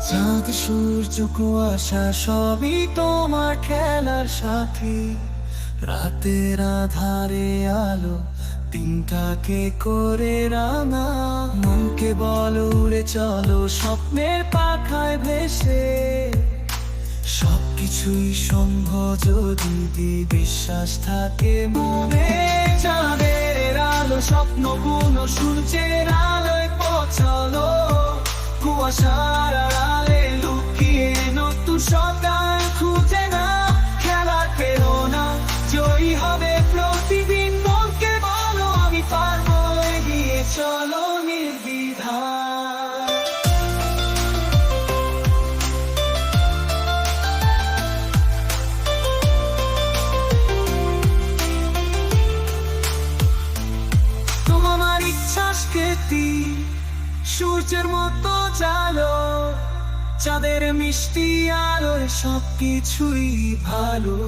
চাঁদ, সূর্য, কুয়াশা সবই তোমার খেলার সাথী। রাতের আধারে আলো দিনটাকে করে রাঙা। মনকে বল, উড়ে চলো স্বপ্নের পাখায় ভেসে। সবকিছুই সম্ভব যদি বিশ্বাস থাকে মনে। চাঁদের আলো স্বপ্ন স্বপ্নগুলো সূর্যের কুয়াশার আড়ালে লুকিয়ে খুঁজে না খেলার প্রেরণা জয়ী হবে প্রতিদিন মনকে বলো, আমি পারব এগিয়ে চলো নির্বিধায় তোমার ইচ্ছাস কেতি সূর্যের মতো চালো চাঁদের মিষ্টি আলোয় সবকিছুই ভালো।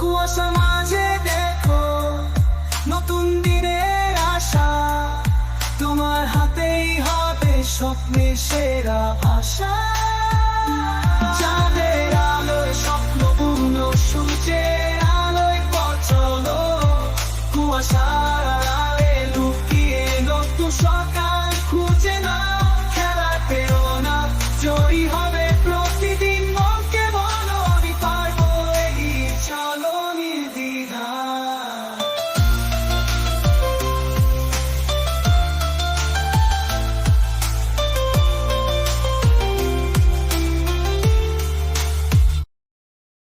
কুয়াশা মাঝে দেখো, নতুন দিনের আশা, তোমার হাতেই হবে স্বপ্নে সেরা আশা। চাঁদের আলোয় স্বপ্ন সূর্যের আলোয় পচলো কুয়াশা